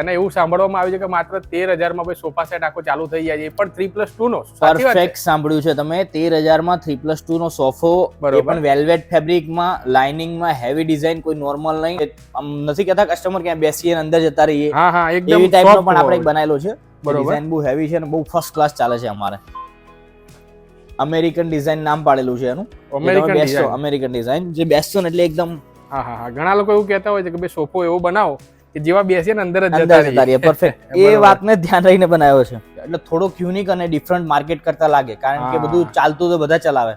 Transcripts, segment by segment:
અને એવું સાંભળવામાં આવ્યું છે કે માત્ર તેર હજારમાં ભાઈ સોફા સેટ આખો ચાલુ થઈ જાય છે. પણ થ્રી પ્લસ ટુ નો? પરફેક્ટ સાંભળ્યું છે તમે. તેર હજારમાં થ્રી પ્લસ ટુ નો સોફો પણ વેલ્વેટ ફેબ્રિકમાં લાઇનિંગમાં હેવી ડિઝાઇન કોઈ નોર્મલ નહીં. આમ નથી કહેતા કસ્ટમર ક્યાં બેસીએ અંદર જતા રહીએ. હા હા એકદમ એવી ટાઈપનો પણ આપણે બનાવેલો છે. ડિઝાઇન બહુ હેવી છે અને બહુ ફર્સ્ટ ક્લાસ ચાલે છે અમારે. અમેરિકન ડિઝાઇન નામ પાડેલું છે એનું. અમેરિકન. અમેરિકન ડિઝાઇન જે બેસતો ને એટલે એકદમ હા હા હા. ઘણા લોકો એવું કહેતા હોય છે કે ભાઈ સોફો એવો બનાવો. કે જેવા બેસીએ ને અંદર જ જતા રહીએ. પરફેક્ટ એ. વાતને ધ્યાન રહીને બનાવ્યો છે. એટલે થોડોક યુનિક અને ડિફરન્ટ માર્કેટ કરતા લાગે. કારણ કે બધું ચાલતું તો બધા ચલાવે.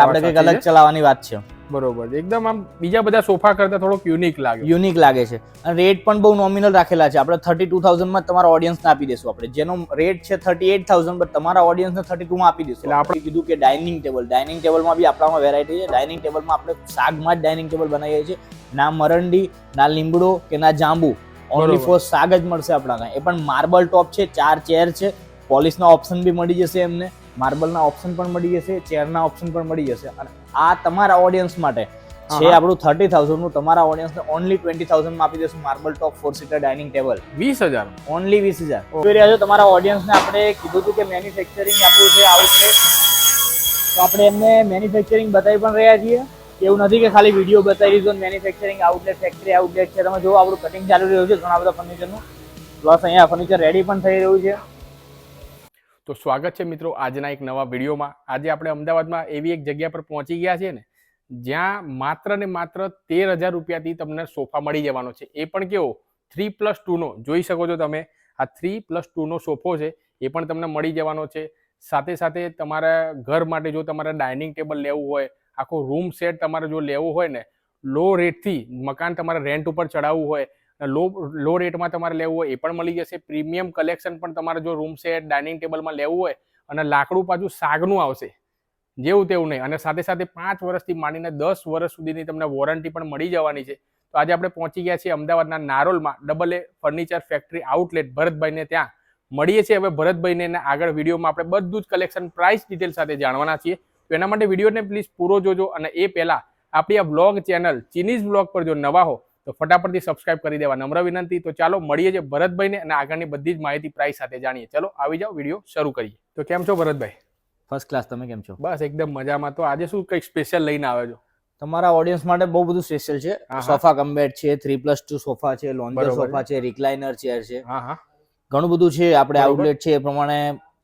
આપણે કંઈક અલગ ચલાવવાની વાત છે. બરોબર. એકદમ આમ બીજા બધા સોફા કરતા થોડોક યુનિક લાગે. યુનિક લાગે છે. અને રેટ પણ બહુ નોમિનલ રાખેલા છે. આપણે થર્ટી ટુ થાઉઝન્ડમાં તમારા ઓડિયન્સને આપી દેશું આપણે. જેનો રેટ છે થર્ટી એટ થાઉઝન્ડ બટ તમારા ઓડિયન્સને થર્ટી ટુમાં આપી દેશું એટલે આપણે. કીધું કે ડાઇનિંગ ટેબલ ડાઇનિંગ ટેબલમાં બી આપણામાં વેરાયટી છે. ડાઇનિંગ ટેબલમાં આપણે શાકમાં જ ડાઇનિંગ ટેબલ બનાવીએ છીએ. ના મરંડી ના લીમડો કે ના જાંબુ. ઓનલી ફોર શાક જ મળશે આપણા એ પણ માર્બલ ટોપ છે ચાર ચેર છે. પોલિશના ઓપ્શન બી મળી જશે એમને. માર્બલના ઓપ્શન પણ મળી જશે ચેરના ઓપ્શન પણ મળી જશે. અને આ તમારા ઓડિયન્સ માટે છે આપણું થર્ટી થાઉઝન્ડનું તમારા ઓડિયન્સને ઓનલી ટ્વેન્ટી થાઉઝન્ડમાં આપી દેશું marble top four seater dining table વીસ હજાર. ઓનલી વીસ હજાર. જોઈ રહ્યા છો તમારા ઓડિયન્સને આપણે કીધું હતું કે મેન્યુફેક્ચરિંગ આપણું છે આવું છે તો આપણે એમને મેન્યુફેક્ચરિંગ બતાવી પણ રહ્યા છીએ. એવું નથી કે ખાલી વીડિયો બતાવી દીધો મેન્યુફેક્ચરિંગ આઉટલેટ ફેક્ટરી આઉટલેટ છે. તમે જો આપણું કટિંગ ચાલુ રહ્યું છે ઘણા બધા ફર્નિચરનું પ્લસ અહીંયા ફર્નિચર રેડી પણ થઈ રહ્યું છે. તો સ્વાગત છે મિત્રો આજના એક નવા વિડીયોમાં. આજે આપણે અમદાવાદમાં એવી એક જગ્યા પર પહોંચી ગયા છીએ ને, જ્યાં માત્ર ને માત્ર તેર હજાર રૂપિયાથી તમને સોફા મળી જવાનો છે. એ પણ કેવો? થ્રી પ્લસ ટુનો. જોઈ શકો છો તમે, આ થ્રી પ્લસ ટુનો સોફો છે, એ પણ તમને મળી જવાનો છે. સાથે સાથે તમારા ઘર માટે જો તમારે ડાઇનિંગ ટેબલ લેવું હોય, આખો રૂમ સેટ તમારે જો લેવો હોય ને, લો રેટથી મકાન તમારે રેન્ટ ઉપર ચડાવવું હોય લો લો રેટમાં તમારે લેવું હોય એ પણ મળી જશે. પ્રીમિયમ કલેક્શન પણ તમારે જો રૂમ સેટ ડાઇનિંગ ટેબલમાં લેવું હોય અને લાકડું પાછું સાગનું આવશે. જેવું તેવું નહીં. અને સાથે સાથે પાંચ વર્ષથી માંડીને દસ વર્ષ સુધીની તમને વોરંટી પણ મળી જવાની છે. તો આજે આપણે પહોંચી ગયા છીએ અમદાવાદના નારોલમાં. Double A furniture factory outlet ભરતભાઈને ત્યાં. મળીએ છીએ હવે ભરતભાઈને આગળ વિડીયોમાં આપણે બધું જ કલેક્શન પ્રાઇસ ડિટેલ સાથે જાણવાના છીએ. તો એના માટે વિડીયોને પ્લીઝ પૂરો જોજો. અને એ પહેલાં આપણી આ બ્લોગ ચેનલ ચીનીઝ બ્લોગ પર જો નવા હો તો ફટાફટથી સબસ્ક્રાઇબ કરી દેવા. નમ્ર વિનંતી. તો ચાલો મળીએ છીએ ભરતભાઈને અને આગળની બધી જ માહિતી પ્રાઇસ સાથે જાણીએ. ચલો આવી જાઓ વીડિયો શરૂ કરીએ. તો કેમ છો ભરતભાઈ? ફર્સ્ટ ક્લાસ તમે કેમ છો? બસ એકદમ મજામાં. તો આજે શું કંઈક સ્પેશિયલ લઈને આવે છો? તમારા ઓડિયન્સ માટે બહુ બધું સ્પેશિયલ છે. સોફા કમ્બેટ છે થ્રી પ્લસ ટુ સોફા છે લોન્જર સોફા છે રિક્લાઇનર ચેર છે. હા હા. ઘણું બધું છે. આપણે આઉટલેટ છે એ પ્રમાણે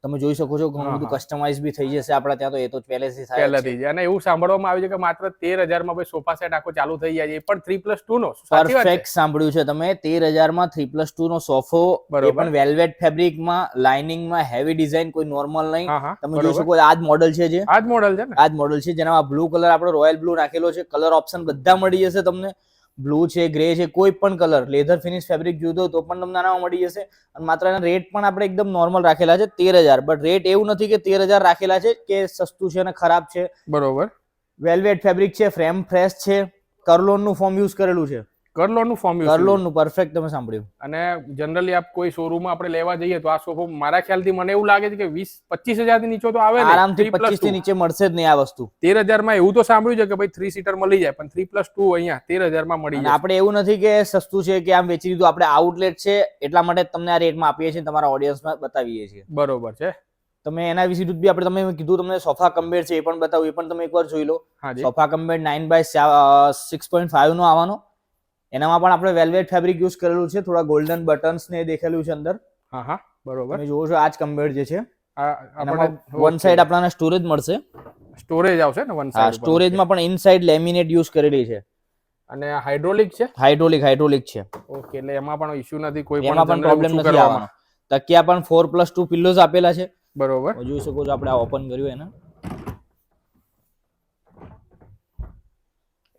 તમે જોઈ શકો છો ઘણું બધું કસ્ટમાઇઝ બી થઈ જશે આપણા ત્યાં તો એ તો પહેલેથી થાય છે. અને એવું સાંભળવામાં આવ્યું છે કે માત્ર તેર હજારમાં ભાઈ સોફા સેટ આખો ચાલુ થઈ જાય છે. પણ થ્રી પ્લસ ટુ નો. પરફેક્ટ સાંભળ્યું છે તમે. તેર હજારમાં થ્રી પ્લસ ટુ નો સોફો એ. પણ વેલ્વેટ ફેબ્રિકમાં લાઇનિંગમાં હેવી ડિઝાઇન કોઈ નોર્મલ નહીં. તમે જોઈ શકો આ જ મોડલ છે જે. આ જ મોડલ છે ને? આ જ મોડલ છે. જેનામાં બ્લુ કલર આપણો રોયલ બ્લુ રાખેલો છે. કલર ઓપ્શન બધા મળી જશે તમને. બ્લુ છે ગ્રે છે કોઈ પણ કલર લેધર ફિનિશ ફેબ્રિક જુદો તો પણ તમને આનામાં મળી જશે. અને માત્ર એના રેટ પણ આપણે એકદમ નોર્મલ રાખેલા છે તેર હજાર. બટ રેટ એવું નથી કે તેર હજાર રાખેલા છે કે સસ્તું છે અને ખરાબ છે. બરોબર. વેલ્વેટ ફેબ્રિક છે ફ્રેમ ફ્રેશ છે કરલોનનું ફોર્મ યુઝ કરેલું છે. કરલોનનું ફોર્મ યુઝ કરલોનનું પરફેક્ટ તમે સાંભળ્યું. અને જનરલી આપ કોઈ શોરૂમમાં આપણે લેવા જઈએ તો આ સોફો મારા ખ્યાલથી મને એવું લાગે છે કે વીસ પચીસ હજારથી નીચો તો આવે ને. આરામથી 3 પચીસથી નીચે મળશે જ નહીં આ વસ્તુ. તેર હજારમાં એવું તો સાંભળ્યું છે કે ભાઈ થ્રી સીટર મળી જાય પણ થ્રી પ્લસ ટુ અહીંયા તેર હજારમાં મળી જાય. આપણે એવું નથી કે સસ્તું છે કે આમ વેચી દીધું આપણે આઉટલેટ છે એટલા માટે તમને આ રેટમાં આપીએ છીએ તમારા ઓડિયન્સમાં બતાવીએ છીએ. બરોબર છે. તમે એના વિશે બી આપણે તમે કીધું તમને સોફા કમ્બેડ છે એ પણ બતાવું એ પણ તમે એકવાર જોઈ લો. Sofa cum bed nine by six point five નો આવવાનો. એનામાં પણ આપણે વેલ્વેટ ફેબ્રિક યુઝ કરેલું છે. થોડા ગોલ્ડન બટન્સ ને દેખેલું છે અંદર. હા હા બરોબર. તમે જોવો છો આ જ કમ્બેડ જે છે. વન સાઈડ આપણને સ્ટોરેજ મળશે. સ્ટોરેજ આવશે ને વન સાઈડ સ્ટોરેજમાં પણ ઇનસાઇડ લેમિનેટ યુઝ કરેલી છે. અને હાઇડ્રોલિક છે? હાઇડ્રોલિક હાઇડ્રોલિક છે. ઓકે એટલે એમાં પણ ઇશ્યુ નથી કોઈ એમાં પણ પ્રોબ્લેમ નથી. આવવાનો. તકિયા પણ ફોર પ્લસ ટુ પિલ્લોઝ આપેલા છે. બરોબર. જોઈ શકો છો આપણે આ ઓપન કર્યું એને.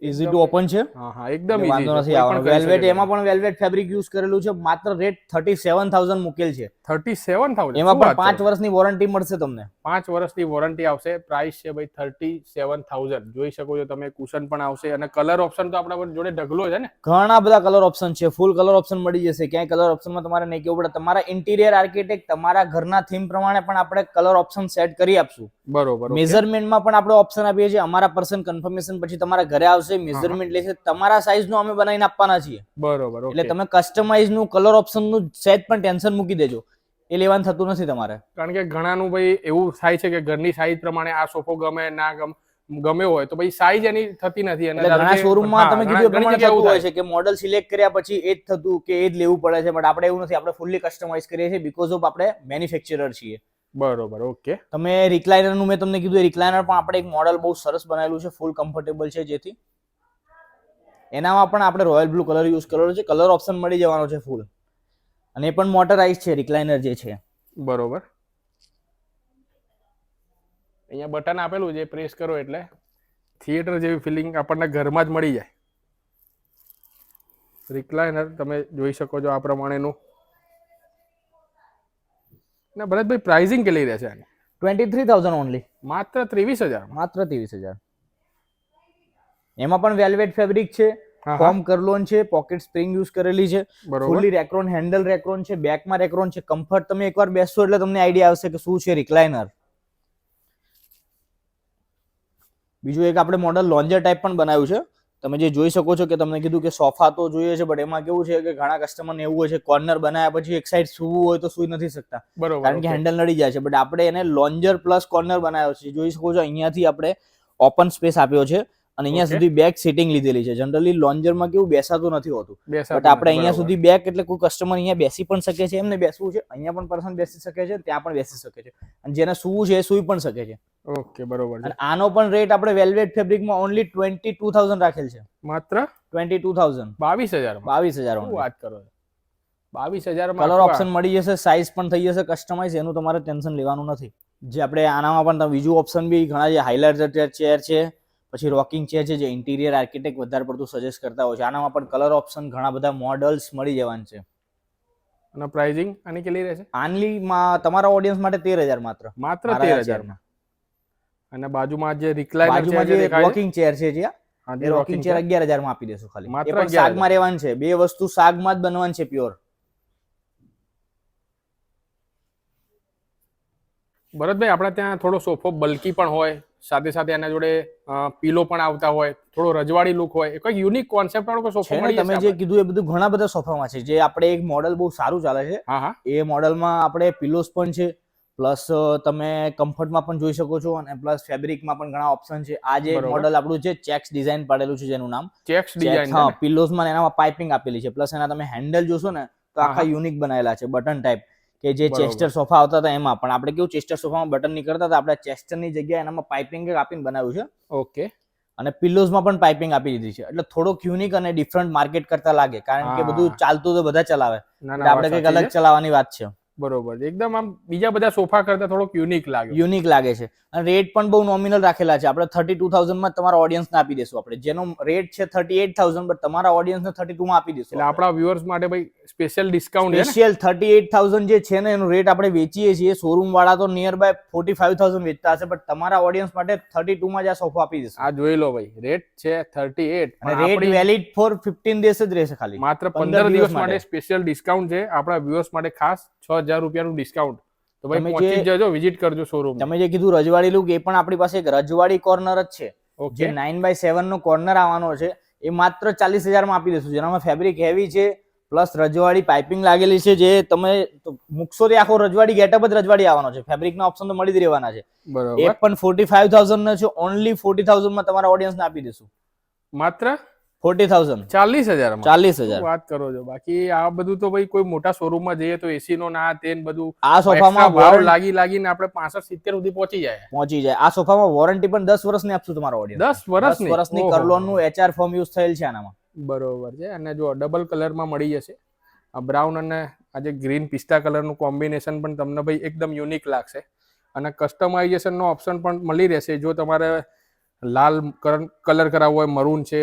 ઇઝી ટુ ઓપન છે? હા હા એકદમ વાંધો નથી આવવાનો. વેલ્વેટ એમાં પણ વેલ્વેટ ફેબ્રિક યુઝ કરેલું છે માત્ર રેટ થર્ટી સેવન થાઉઝન્ડ મૂકેલ છે. થર્ટી સેવન થાઉઝન્ડ એમાં પણ પાંચ વર્ષની વોરંટી મળશે તમને. પાંચ વર્ષની વોરંટી આવશે પ્રાઇસ છે ભાઈ થર્ટી સેવન થાઉઝન્ડ જોઈ શકો છો તમે કુશન પણ આવશે અને કલર ઓપ્શન તો આપણા પર જોડે ઢગલો છે ને? ઘણા બધા કલર ઓપ્શન છે ફૂલ કલર ઓપ્શન મળી જશે. ક્યાંય કલર ઓપ્શનમાં તમારે નહીં કેવું પડે. તમારા ઇન્ટિરિયર આર્કિટેક્ટ તમારા ઘરના થીમ પ્રમાણે પણ આપણે કલર ઓપ્શન સેટ કરી આપશું. બરોબર. મેઝરમેન્ટમાં પણ આપણે ઓપ્શન આપીએ છીએ. અમારા પર્સન કન્ફર્મેશન પછી તમારા ઘરે આવશે. આવશે મેઝરમેન્ટ લેશે. તમારા સાઈઝનું અમે બનાવીને આપવાના છીએ. બરોબર એટલે તમે કસ્ટમાઇઝનું કલર ઓપ્શનનું સેજ પણ ટેન્શન મૂકી દેજો. એ લેવાનું થતું નથી તમારે. કારણ કે ઘણાનું ભાઈ એવું થાય છે કે ઘરની સાઈઝ પ્રમાણે આ સોફો ગમે ના ગમે હોય તો ભાઈ સાઈઝ એની થતી નથી. અને ઘણા શોરૂમમાં તમે કીધું પ્રમાણે થતું હોય છે કે મોડલ સિલેક્ટ કર્યા પછી એ જ થતું કે એ જ લેવું પડે છે. બટ આપણે એવું નથી આપણે ફૂલ્લી કસ્ટમાઇઝ કરીએ છીએ બીકોઝ ઓફ આપણે મેન્યુફેક્ચરર છીએ. બરોબર ઓકે તમે recliner નું મેં તમને કીધું રિક્લાઇનર પણ આપણે એક મોડલ બહુ સરસ બનાવેલું છે ફૂલ કમ્ફર્ટેબલ છે જેથી. એનામાં પણ આપણે રોયલ બ્લુ કલર યુઝ કરેલો છે. કલર ઓપ્શન મળી જવાનો છે ફૂલ અને એ પણ મોટરાઇઝ છે રિક્લાઇનર જે છે. બરોબર. અહીંયા બટન આપેલું છે પ્રેસ કરો એટલે. થિયેટર જેવી ફિલિંગ આપણને ઘરમાં જ મળી જાય. રિક્લાઇનર તમે જોઈ શકો છો આ પ્રમાણેનું. ના ભરતભાઈ પ્રાઇઝિંગ કેટલી રહેશે આની? ટ્વેન્ટી થ્રી થાઉઝન્ડ ઓનલી માત્ર ત્રેવીસ હજાર. માત્ર ત્રેવીસ હજાર. એમાં પણ વેલ્વેટ ફેબ્રિક છે. ફોર્મ કરલોન છે પોકેટ સ્પ્રિંગ યુઝ કરેલી છે. ફૂલી રેક્રોન હેન્ડલ રેક્રોન છે બેકમાં રેક્રોન છે. કમ્ફર્ટ તમે એકવાર બેસશો એટલે તમને આઈડિયા આવશે કે શું છે રિક્લાઇનર બીજું એક આપણે મોડલ લોન્જર ટાઈપ પણ બનાવ્યું છે. તમે જે જોઈ શકો છો કે તમને કીધું કે સોફા તો જોઈએ છે બટ એમાં કેવું છે કે ઘણા કસ્ટમરને એવું હોય છે કોર્નર બનાવ્યા પછી એક સાઈડ સૂવું હોય તો સૂઈ નથી શકતા. કારણ કે હેન્ડલ નડી જાય છે. બટ આપણે એને લોન્જર પ્લસ કોર્નર બનાવ્યો છે. જોઈ શકો છો અહીંયાથી આપણે ઓપન સ્પેસ આપ્યો છે. અને અહીંયા સુધી બેક સીટિંગ લીધેલી છે. જનરલી લોન્જરમાં કેવું બેસાતું નથી હોતું. બટ આપણે અહીંયા સુધી બેક એટલે કોઈ કસ્ટમર અહીંયા બેસી પણ શકે છે એમને બેસવું છે. અહીંયા પણ પર્સન બેસી શકે છે ત્યાં પણ બેસી શકે છે. અને જેને સૂવું છે એ સૂઈ પણ શકે છે. ઓકે બરોબર અને આનો પણ રેટ આપણે વેલ્વેટ ફેબ્રિકમાં ઓનલી ટ્વેન્ટી ટુ થાઉઝન્ડ રાખેલ છે. માત્ર? ટ્વેન્ટી ટુ થાઉઝન્ડ બાવીસ હજાર બાવીસ હજાર વાત કરો બાવીસ હજાર કલર ઓપ્શન મળી જશે સાઇઝ પણ થઈ જશે કસ્ટમાઇઝ એનું તમારે ટેન્શન લેવાનું નથી. જે આપણે આનામાં પણ બીજું ઓપ્શન બી ઘણા જે હાઇલાઇટર ચેર છે પછી રોકિંગ ચેર છે જે ઇન્ટિરિયર આર્કિટેક્ટ વધારે પડતું સજેસ્ટ કરતા હોય છે. આનામાં પણ કલર ઓપ્શન ઘણા બધા મોડલ્સ મળી જવાના છે. અને પ્રાઇઝિંગ આની કેટલી રહેશે આનલીમાં તમારા ઓડિયન્સ માટે તેર હજાર માત્ર. માત્ર 13000 માં અને બાજુમાં જે રિક્લાઇનર છે જે રોકિંગ ચેર છે? જે હા, એ રોકિંગ ચેર chair. અગિયાર હજારમાં આપી દેશું ખાલી. એ પણ 11,000. રહેવાનું છે. બે વસ્તુ શાગમાં જ બનવાની છે પ્યોર ભરતભાઈ આપણે ત્યાં થોડો સોફો બલ્કી પણ હોય. સાથે સાથે એના જોડે પીલો પણ આવતા હોય થોડો રજવાડી લુક હોય એ કોઈ યુનિક કોન્સેપ્ટ વાળો સોફા મળી તમે જે કીધું એ બધું ઘણા બધા સોફામાં છે જે આપણે એક મોડલ બહુ સારું ચાલે છે. એ મોડલમાં આપણે પિલોસ પણ છે પ્લસ તમે કમ્ફર્ટમાં પણ જોઈ શકો છો અને પ્લસ ફેબ્રિકમાં પણ ઘણા ઓપ્શન છે. આ જે. મોડલ આપણું છે ચેક્સ ડિઝાઇન પાડેલું છે જેનું નામ. ચેક્સ ડિઝાઇન હા પિલોઝમાં એનામાં પાઇપિંગ આપેલી છે પ્લસ એના તમે હેન્ડલ જોશો ને તો આખા યુનિક બનાવેલા છે બટન ટાઈપ કે જે ચેસ્ટર સોફા આવતા હતા એમાં. પણ આપણે કેવું ચેસ્ટર સોફામાં બટન નીકળતા હતા આપણે ચેસ્ટરની જગ્યાએ એનામાં પાઇપિંગ આપીને બનાવ્યું છે. ઓકે. અને પિલ્લોઝમાં પણ પાઇપિંગ આપી દીધી છે. એટલે થોડોક યુનિક અને ડિફરન્ટ માર્કેટ કરતા લાગે. કારણ કે બધું ચાલતું તો બધા ચલાવે. એટલે આપણે કંઈક અલગ ચલાવવાની વાત છે. બરોબર. એકદમ આમ બીજા બધા સોફા કરતા થોડોક યુનિક લાગે. યુનિક લાગે છે. અને રેટ પણ બહુ નોમિનલ રાખેલા છે. આપણે થર્ટી ટુ થાઉઝન્ડમાં તમારા ઓડિયન્સને આપી દેશું આપણે. જેનો રેટ છે થર્ટી એટ થાઉઝન્ડ બટ તમારા ઓડિયન્સને થર્ટી ટુમાં આપી એટલે આપણા વ્યુઅર્સ માટે ભાઈ special discount special thirty eight thousand જે છે ને એનો રેટ આપણે વેચીએ છીએ. શોરૂમ વાળા તો near by forty five thousand વેચતા હશે બટ તમારા ઓડિયન્સ માટે થર્ટી ટુમાં જ આ સોફો આપી દેશું. આ જોઈ લો ભાઈ. રેટ છે થર્ટી એટ અને rate valid for fifteen days જ રહેશે ખાલી. માત્ર પંદર દિવસ માટે. સ્પેશિયલ ડિસ્કાઉન્ટ છે આપણા વ્યુઅર્સ માટે ખાસ છ હજાર રૂપિયાનું ડિસ્કાઉન્ટ તો ભાઈ પહોંચી જજો વિઝિટ કરજો શોરૂમ તમે જે કીધું રજવાડી લુક એ પણ આપણી પાસે એક રજવાડી કોર્નર જ છે. જે નાઇન બાય સેવન નો કોર્નર આવવાનો છે. એ માત્ર ચાલીસ હજારમાં આપી દઈશું. જેનામાં ફેબ્રિક હેવી છે પ્લસ રજવાડી પાઇપિંગ લાગેલી છે જે તમે મૂકશો તે આખો રજવાડી ગેટઅપ જ રજવાડી આવવાનો છે. ફેબ્રિકના ઓપ્શન તો મળી જ રહેવાના છે. એ પણ ફોર્ટી ફાઈવ થાઉઝન્ડ નો છે ઓનલી ફોર્ટી થાઉઝન્ડમાં તમારા ઓડિયન્સને આપી દઈશું. માત્ર? Forty thousand. ચાલીસ હજાર ચાલીસ હજાર. વાત કરો છો? બાકી આ બધું તો ભાઈ કોઈ મોટા શોરૂમમાં જઈએ તો એસી નો ના તે બધું આ સોફામાં ભાવ લાગી લાગીને આપણે પાસઠ સિત્તેર સુધી પહોંચી જાય. પહોંચી જાય. આ સોફામાં વોરંટી પણ દસ વર્ષની આપશું તમારો ઓડિયન્સ દસ વર્ષ વર્ષની કરલોનનું એચઆર ફોર્મ યુઝ થયેલ છે આનામાં. બરોબર છે. અને જો ડબલ કલરમાં મળી જશે. આ બ્રાઉન અને આજે ગ્રીન પિસ્તા કલરનું કોમ્બિનેશન પણ તમને ભાઈ એકદમ યુનિક લાગશે. અને કસ્ટમાઇઝેશનનો ઓપ્શન પણ મળી રહેશે. જો તમારે લાલ કલર કરાવવો હોય મરૂન છે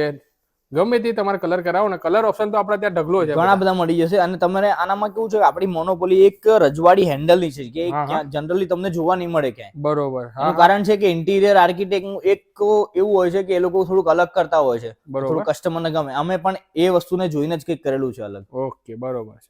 ગમે તે તમારે કલર કરાવો ને કલર ઓપ્શન તો આપણે ત્યાં ઢગલો છે ઘણા બધા. મળી જશે. અને તમારે આનામાં કેવું છે કે આપણી મોનોપોલી એક રજવાડી હેન્ડલની છે કે. જનરલી તમને જોવા નહીં મળે ક્યાંય. બરોબર કારણ છે કે ઇન્ટિરિયર આર્કિટેક્ટનું એક એવું હોય છે કે એ લોકો થોડુંક અલગ કરતા હોય છે. થોડું થોડું કસ્ટમરને ગમે. અમે પણ એ વસ્તુને જોઈને જ કંઈક કરેલું છે અલગ. ઓકે બરોબર છે.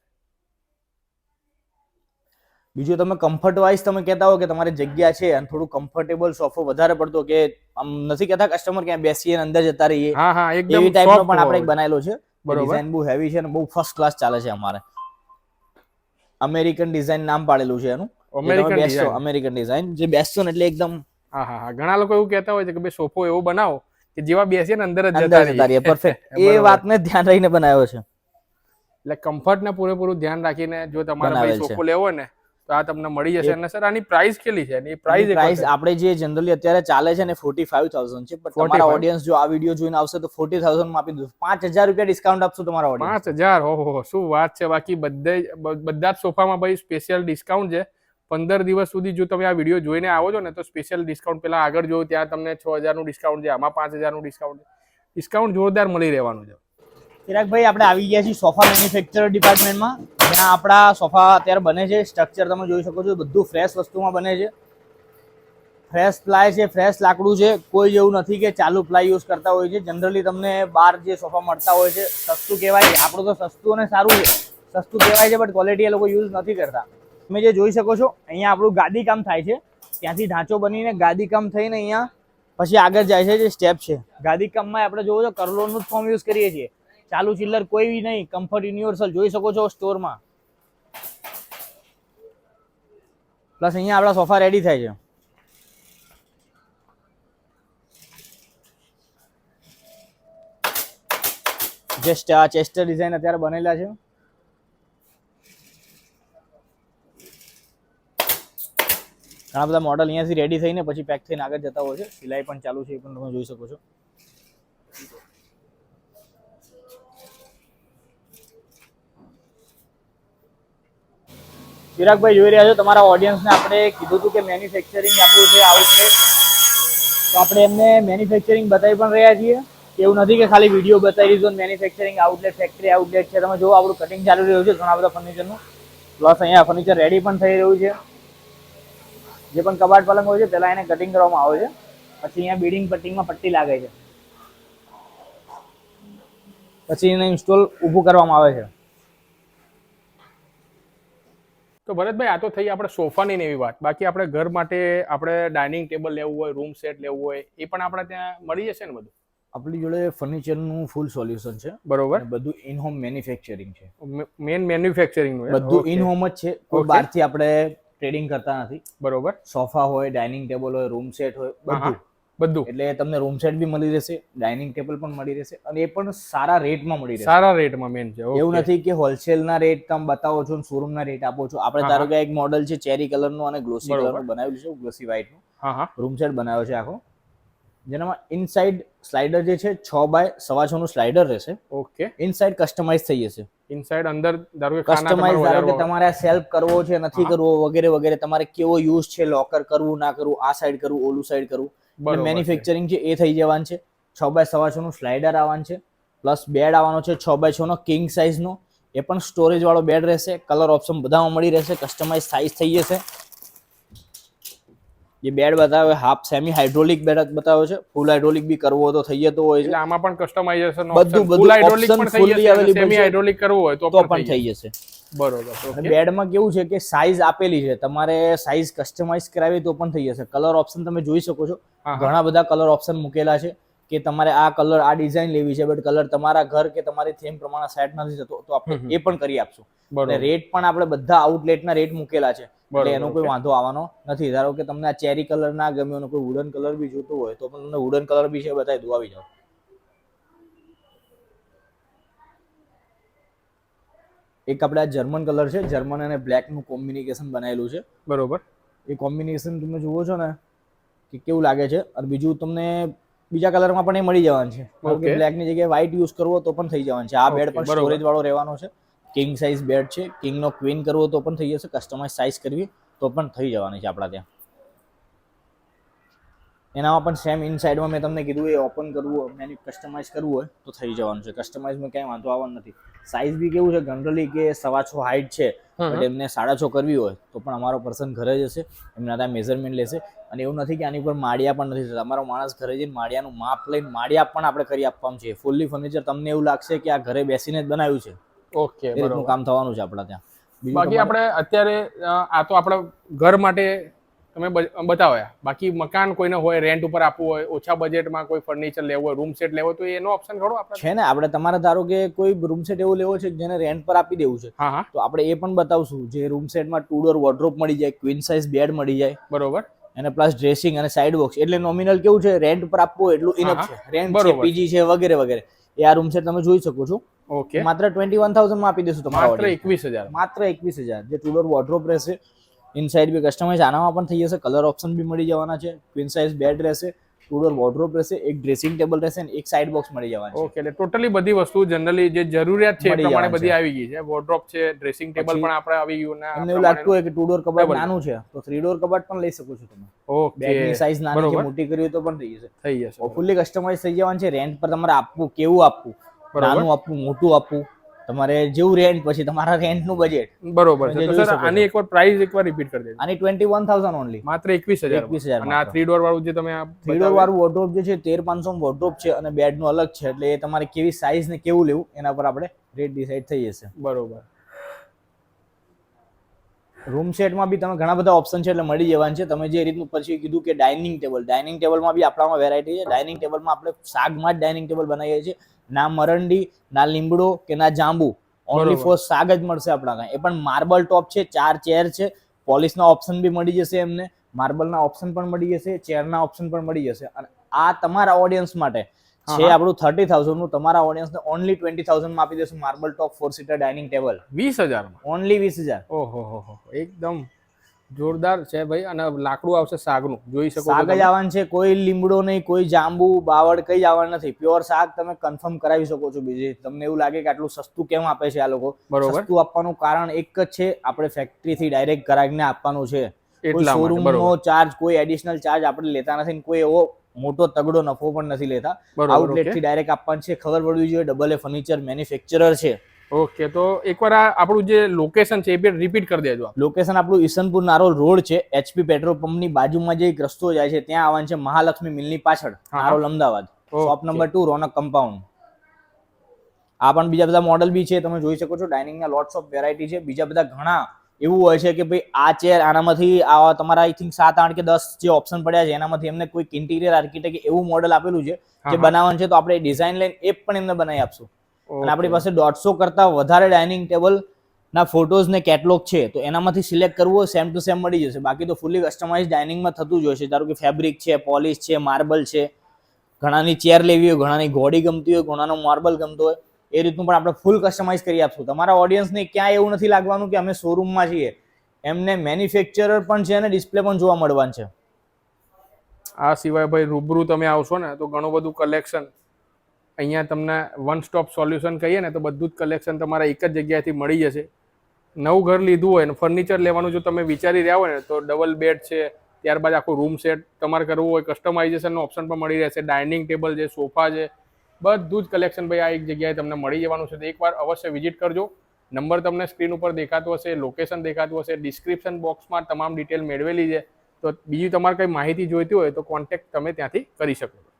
બીજું તમે કમ્ફર્ટ વાઇઝ તમે કહેતા હો કે તમારી જગ્યા છે અને થોડું કમ્ફર્ટેબલ સોફો વધારે પડતો કે આમ નથી કહેતા કસ્ટમર ક્યાં બેસીએ અંદર જતા રહીએ હા હા એકદમ એવી ટાઈપનો પણ આપણે એક બનાવેલો છે. ડિઝાઇન બહુ હેવી છે અને બહુ ફર્સ્ટ ક્લાસ ચાલે છે અમારે. અમેરિકન ડિઝાઇન નામ પાડેલું છે એનું. American design. અમેરિકન ડિઝાઇન જે બેસશો ને એટલે એકદમ હા હા હા. ઘણા લોકો એવું કહેતા હોય છે કે ભાઈ સોફો એવો બનાવો કે જેવા બેસીએ ને અંદર જ જતા રહીએ. પરફેક્ટ એ. વાતને ધ્યાન રહીને બનાવ્યો છે. એટલે કમ્ફર્ટ ને પૂરેપૂરું ધ્યાન રાખીને જો તમારે. સોફો લેવો ને તો આ તમને મળી જશે અને સર આની પ્રાઇસ કેટલી છે? એની પ્રાઇસ પ્રાઇસ આપણે જે જનરલી અત્યારે ચાલે છે ને ફોર્ટી ફાઈવ થાઉઝન્ડ છે પણ તમારા ઓડિયન્સ જો આ વિડિયો જોઈને આવશે તો ફોર્ટી થાઉઝન્ડમાં આપી દઉં. પાંચ હજાર રૂપિયા ડિસ્કાઉન્ટ આપશું તમારા ઓડિયન્સ પાંચ હજાર? ઓહો શું વાત છે? બાકી બધે બધા જ સોફામાં ભાઈ સ્પેશિયલ ડિસ્કાઉન્ટ છે. પંદર દિવસ સુધી જો તમે આ વીડિયો જોઈને આવો છો ને તો સ્પેશિયલ ડિસ્કાઉન્ટ પેલા આગળ જોયું ત્યાં તમને છ હજારનું ડિસ્કાઉન્ટ છે આમાં પાંચ હજારનું ડિસ્કાઉન્ટ છે. ડિસ્કાઉન્ટ જોરદાર મળી રહેવાનું છે. ચિરાગભાઈ આપણે આવી ગયા છીએ સોફા મેન્યુફેક્ચર ડિપાર્ટમેન્ટમાં જ્યાં આપણા સોફા અત્યારે બને છે સ્ટ્રક્ચર તમે જોઈ શકો છો, બધું ફ્રેશ વસ્તુમાં બને છે. ફ્રેશ પ્લાય છે ફ્રેશ લાકડું છે, કોઈ એવું નથી કે ચાલુ પ્લાય યુઝ કરતા હોય છે. જનરલી તમને બહાર જે સોફા મળતા હોય છે, સસ્તું કહેવાય આપણું તો સસ્તું અને સારું છે. સસ્તું કહેવાય છે બટ ક્વોલિટી એ લોકો યુઝ નથી કરતા. તમે જે જોઈ શકો છો, અહીંયા આપણું ગાદી કામ થાય છે. ત્યાંથી ઢાંચો બનીને ગાદી કામ થઈને અહીંયા પછી આગળ જાય છે, જે સ્ટેપ છે. ગાદી કામમાં આપણે જોવો છો કરલોનનું જ ફોર્મ યુઝ કરીએ છીએ. ચાલુ ચિલ્લર કોઈ નહીં કમ્ફર્ટ યુનિવર્સલ જોઈ શકો છો સ્ટોરમાં પ્લસ અહીંયા આપણા સોફા રેડી થાય છે. જસ્ટ આ ચેસ્ટર ડિઝાઇન અત્યારે બનેલા છે. ઘણા બધા મોડલ અહીંયાથી રેડી થઈને પછી પેક થઈને આગળ જતા હોય છે. સિલાઈ પણ ચાલુ છે એ પણ તમે જોઈ શકો છો. ચિરાગભાઈ જોઈ રહ્યા છો, તમારા ઓડિયન્સને આપણે કીધું હતું કે મેન્યુફેક્ચરિંગ આપણું છે આઉટલેટ તો આપણે એમને મેન્યુફેક્ચરિંગ બતાવી પણ રહ્યા છીએ. એવું નથી કે ખાલી વીડિયો બતાવી દીધો મેન્યુફેક્ચરિંગ આઉટલેટ ફેક્ટરી આઉટલેટ છે. તમે જુઓ, આપણું કટિંગ ચાલુ રહ્યું છે, ઘણા બધા ફર્નિચરનું પ્લસ અહીંયા ફર્નિચર રેડી પણ થઈ રહ્યું છે. જે પણ કબાટ પલંગ હોય છે, પહેલાં એને કટિંગ કરવામાં આવે છે. પછી અહીંયા બિલ્ડિંગ પટ્ટીમાં પટ્ટી લાગે છે. પછી એને ઇન્સ્ટોલ ઊભું કરવામાં આવે છે. તો ભરતભાઈ આ તો થઈ આપણે સોફાની ને એવી વાત. બાકી આપણે ઘર માટે આપણે ડાઇનિંગ ટેબલ લેવું હોય રૂમ સેટ લેવું હોય એ પણ આપણે ત્યાં મળી જશે ને બધું? આપણી જોડે ફર્નિચરનું ફૂલ સોલ્યુશન છે. બરોબર. બધું ઇન હોમ મેન્યુફેક્ચરિંગ છે મેન મેન્યુફેક્ચરિંગ બધું ઇન હોમ જ છે. કોઈ. બહારથી આપણે ટ્રેડિંગ કરતા નથી. બરોબર. સોફા હોય ડાઇનિંગ ટેબલ હોય રૂમ સેટ હોય. બધું. બધું. એટલે તમને રૂમ સેટ બી મળી રહેશે ડાઇનિંગ ટેબલ પણ મળી રહેશે અને એ પણ સારા રેટમાં મળી રહેશે. સારા રેટમાં મેન છે એવું નથી કે હોલસેલના રેટ તમે બતાવો છો ને શોરૂમના રેટ આપો છો. આપણે ધારો કે એક મોડલ છે ચેરી કલરનું અને ગ્લોસી. કલરનું બનાવેલું છે ગ્લોસી વ્હાઇટનું હા હા. રૂમ સેટ બનાવ્યો છે આખો. જેનામાં ઇનસાઇડ સ્લાઇડર જે છે છ બાય સવા છ નું સ્લાઇડર રહેશે. ઓકે ઇનસાઇડ કસ્ટમાઇઝ થઈ જશે. ઇનસાઇડ અંદર ધારો કે કસ્ટમાઇઝ ધારો કે તમારે સેલ્ફ કરવો છે નથી કરવો વગેરે વગેરે તમારે કેવો યુઝ છે લોકર કરવું ના કરવું આ સાઈડ કરવું ઓલું સાઈડ કરવું. મેન્યુફેક્ચરિંગ છે. એ થઈ જવાનું છે. છ બાય સવા છ નું સ્લાઇડર આવવાનું છે. પ્લસ બેડ આવવાનો છે છ બાય છ નો કિંગ સાઇઝ નો. એ પણ સ્ટોરેજ વાળો બેડ રહેશે. કલર ઓપ્શન બધામાં મળી રહેશે. કસ્ટમાઇઝ સાઇઝ થઈ જશે. જે બેડ બતાવે હાફ સેમી હાઇડ્રોલિક બેડ બતાવ્યો છે. ફૂલ હાઇડ્રોલિક બી કરવો હોય તો થઈ જતો હોય એટલે છે આમાં પણ કસ્ટમાઇઝેશન બધું- બધું ફૂલ પણ થઈ જશે સેમી હાઇડ્રોલિક કરવું હોય તો પણ થઈ જશે. બરોબર બેડમાં કેવું છે કે સાઇઝ આપેલી છે. તમારે સાઇઝ કસ્ટમાઇઝ કરાવી તો પણ થઈ જશે. કલર ઓપ્શન તમે જોઈ શકો છો. ઘણા બધા કલર ઓપ્શન મૂકેલા છે કે તમારે આ કલર આ ડિઝાઇન લેવી છે બટ કલર તમારા ઘર કે તમારી થીમ પ્રમાણે સેટ નથી થતો તો આપણે. એ પણ કરી આપશું. અને રેટ પણ આપણે બધા આઉટલેટના રેટ મૂકેલા છે. એટલે એનો કોઈ વાંધો આવવાનો નથી. ધારો કે તમને આ ચેરી કલર ના ગમ્યો કોઈ વુડન કલર બી જોતો હોય તો પણ તમને વુડન કલર બી છે બતાવી દો આવી જાઓ. એક આપણે આ જર્મન કલર છે. જર્મન અને બ્લેકનું કોમ્બિનેશન બનાવેલું છે. બરોબર. એ કોમ્બિનેશન તમે જુઓ છો ને કે કેવું લાગે છે? અને બીજું તમને બીજા કલરમાં પણ એ મળી જવાનું છે. Okay. બ્લેકની જગ્યાએ વ્હાઇટ યુઝ કરવો તો પણ થઈ જવાનું છે. આ બેડ પણ. સ્ટોરેજ વાળો રહેવાનો છે. કિંગ સાઇઝ બેડ છે. કિંગ નો ક્વીન કરવો તો પણ થઈ જશે. કસ્ટમાઇઝ સાઇઝ કરવી તો પણ થઈ જવાની છે આપણા ત્યાં. એનામાં પણ સેમ ઇનસાઇડમાં મેં તમને કીધું એ ઓપન કરવું મેન્યુ કસ્ટમાઇઝ કરવું હોય તો થઈ જવાનું છે. કસ્ટમાઇઝમાં ક્યાંય વાંધો આવવાનો નથી. સાઇઝ બી કેવું છે જનરલી કે સવા છ હાઇટ છે બટ એમને સાડા છ કરવી હોય તો પણ અમારો પર્સન ઘરે જશે એમના ત્યાં મેઝરમેન્ટ લેશે. અને એવું નથી કે આની ઉપર માળિયા પણ નથી થતા. અમારો માણસ ઘરે જઈને માળિયાનું માપ લઈને માળિયા પણ આપણે કરી આપવાનું છે. ફૂલ્લી ફર્નિચર તમને એવું લાગશે કે આ ઘરે બેસીને જ બનાવ્યું છે. ઓકે એ રીતનું કામ થવાનું છે આપણા ત્યાં. બાકી આપણે અત્યારે આ તો આપણા ઘર માટે તમે બતાવ્યા બાકી મકાન કોઈને હોય રેન્ટ ઉપર આપવું હોય ઓછા બજેટમાં કોઈ ફર્નિચર લેવું હોય રૂમ સેટ લેવો તો એનો ઓપ્શન ખરો આપણે છે ને આપણે તમારે ધારો કે કોઈ રૂમ સેટ એવો લેવો છે કે જેને રેન્ટ પર આપી દેવું છે હા હા. તો આપણે એ પણ બતાવશું. જે રૂમ સેટમાં ટુ ડોર વોર્ડ્રોપ મળી જાય ક્વીન સાઇઝ બેડ મળી જાય બરોબર. અને પ્લસ ડ્રેસિંગ અને સાઇડ બોક્સ એટલે નોમિનલ કેવું છે? રેન્ટ પર આપવું એટલું ઇનફ છે. રેન્ટ છે પીજી છે વગેરે વગેરે. એ આ રૂમ સેટ તમે જોઈ શકો છો. ઓકે. માત્ર ટ્વેન્ટી વન થાઉઝન્ડમાં આપી દેશું તમારા માત્ર એકવીસ હજાર. માત્ર એકવીસ હજાર. જે ટુ ડોર વોર્ડ્રોપ રહેશે ઇનસાઇડ બી કસ્ટમાઇઝ આનામાં પણ થઈ જશે. કલર ઓપ્શન બી મળી જવાના છે. ક્વીન સાઇઝ બેડ રહેશે. ટુ ડોર વોર્ડરોબ રહેશે. એક ડ્રેસિંગ ટેબલ રહેશે અને એક સાઇડ બોક્સ મળી જવાનું ઓકે એટલે ટોટલી બધી વસ્તુ જનરલી જે જરૂરિયાત છે એ પ્રમાણે બધી આવી ગઈ છે. વોર્ડ્રોપ છે ડ્રેસિંગ ટેબલ પણ આપણે આવી ગયું ને આ એવું લાગતું હોય કે ટુ ડોર કબાટ નાનું છે. તો થ્રી ડોર કબાટ પણ લઈ શકો છો તમે. ઓકે બેડની સાઇઝ નાની કે મોટી કરવી તો પણ થઈ જશે. થઈ જશે ફૂલી કસ્ટમાઇઝ થઈ જવાનું છે. રેન્ટ પર તમારે આપવું કેવું આપવું. નાનું આપવું મોટું આપવું? તમારે જેવું રેન્ટ પછી તમારા રેન્ટનું બજેટ બરોબર છે. તો સર આની એકવાર પ્રાઇસ એકવાર રિપીટ કરી દેજો. આની ટ્વેન્ટી વન થાઉઝન્ડ ઓનલી માત્ર એકવીસ હજાર 21,000 અને આ 3 ડોર વાળું જે તમે આ 3 ડોર વાળું વોર્ડરોબ જે છે તેર પાંચસો વોર્ડરોબ છે અને બેડનું અલગ છે એટલે એ તમારે કેવી સાઇઝ ને કેવું લેવું એના પર આપણે રેટ ડિસાઈડ થઈ જશે. બરોબર. રૂમ સેટમાં બી તમે ઘણા બધા ઓપ્શન છે એટલે મળી જવાનું છે. તમે જે રીતનું પછી કીધું કે ડાઇનિંગ ટેબલ ડાઇનિંગ ટેબલમાં બી આપણામાં વેરાયટી છે. ડાઇનિંગ ટેબલમાં આપણે શાકમાં જ ડાઇનિંગ ટેબલ બનાવીએ છીએ. ના મરંડી ના લીમડો કે ના જાંબુ. ઓનલી. ફોર શાક જ મળશે આપણા કાંઈ એ પણ માર્બલ ટોપ છે ચાર ચેર છે. પોલિશના ઓપ્શન બી મળી જશે એમને. માર્બલના ઓપ્શન પણ મળી જશે ચેરના ઓપ્શન પણ મળી જશે. અને આ તમારા ઓડિયન્સ માટે છે આપણું થર્ટી થાઉઝન્ડનું તમારા ઓડિયન્સને ઓનલી ટ્વેન્ટી થાઉઝન્ડમાં આપી દેશું marble top four seater dining table વીસ હજારમાં? ઓનલી વીસ હજાર. ઓહો હો એકદમ જોરદાર છે ભાઈ અને લાકડું આવશે સાગનું જોઈ શકો સાગ જ આવવાનું છે કોઈ લીમડો નહીં કોઈ જાંબુ બાવળ કઈ આવવાનું નથી. પ્યોર શાક તમે કન્ફર્મ કરાવી શકો છો બીજી. તમને એવું લાગે કે આટલું સસ્તું કેમ આપે છે આ લોકો? બરોબર. સસ્તું આપવાનું કારણ એક જ છે આપણે ફેક્ટરીથી ડાયરેક્ટ ગ્રાહકને આપવાનું છે. કોઈ શોરૂમનો શોરૂમ નો ચાર્જ કોઈ એડિશનલ ચાર્જ આપણે લેતા નથી કોઈ એવો મોટો તગડો નફો પણ નથી લેતા. આઉટલેટથી ડાયરેક્ટ આપવાનું છે. ખબર પડવી જોઈએ ડબલ એ ફર્નિચર મેન્યુફેક્ચરર છે. ઓકે તો એકવાર આ આપણું જે લોકેશન છે એ બી રિપીટ કરી દેજો લોકેશન આપણું ઈસનપુર નારોલ રોડ છે. એચપી પેટ્રોલ પંપની બાજુમાં જે એક રસ્તો જાય છે ત્યાં આવવાનું છે મહાલક્ષ્મી મિલની પાછળ હા. Narol Ahmedabad. Shop number two Ronak compound આ પણ બીજા બધા મોડલ બી છે તમે જોઈ શકો છો. ડાઇનિંગના લોટ્સ ઓફ વેરાયટી છે. બીજા બધા ઘણા એવું હોય છે કે ભાઈ આ ચેર આનામાંથી આ તમારા આઈ થિંક સાત આઠ કે દસ જે ઓપ્શન પડ્યા છે એનામાંથી એમને કોઈ ઇન્ટિરિયર આર્કિટેક્ટ એવું મોડલ આપેલું છે જે. બનાવવાનું છે તો આપણે ડિઝાઇન લઈને એ પણ એમને બનાવી આપશું. અને આપણી પાસે દોઢસો કરતા વધારે ડાઇનિંગ ટેબલ ના ફોટોઝ ને કેટલોગ છે તો એનામાંથી સિલેક્ટ કરવું સેમ ટુ સેમ મળી જશે. બાકી તો ફૂલી કસ્ટમાઇઝ ડાઇનિંગમાં થતું જ હોય છે. ધારો કે ફેબ્રિક છે પોલિશ છે માર્બલ છે ઘણાની ચેર લેવી હોય ઘણાની ઘોડી ગમતી હોય ઘણાનો માર્બલ ગમતો હોય એ રીતનું પણ આપણે ફૂલ કસ્ટમાઇઝ કરી આપશું. તમારા ઓડિયન્સને ક્યાંય એવું નથી લાગવાનું કે અમે શોરૂમમાં છીએ. એમને મેન્યુફેક્ચરર પણ છે અને ડિસ્પ્લે પણ જોવા મળવાનું છે. આ સિવાય ભાઈ રૂબરૂ તમે આવશો ને, તો ઘણું બધું કલેક્શન અહીંયા તમને વન સ્ટોપ સોલ્યુશન કહીએ ને, તો બધું જ કલેક્શન તમારા એક જ જગ્યાએથી મળી જશે. નવું ઘર લીધું હોય ને ફર્નિચર લેવાનું જો તમે વિચારી રહ્યા હોય ને, તો ડબલ બેડ છે, ત્યારબાદ આખું રૂમ સેટ તમારે કરવું હોય કસ્ટમાઇઝેશનનો ઓપ્શન પણ મળી રહેશે. ડાઇનિંગ ટેબલ છે સોફા છે બધું જ કલેક્શન ભાઈ આ એક જગ્યાએ તમને મળી જવાનું છે. એકવાર અવશ્ય વિઝિટ કરજો. નંબર તમને સ્ક્રીન ઉપર દેખાતો હશે લોકેશન દેખાતું હશે ડિસ્ક્રિપ્શન બોક્સમાં તમામ ડિટેલ મેળવેલી છે. તો બીજી તમારે કંઈ માહિતી જોઈતી હોય તો કોન્ટેક્ટ તમે ત્યાંથી કરી શકો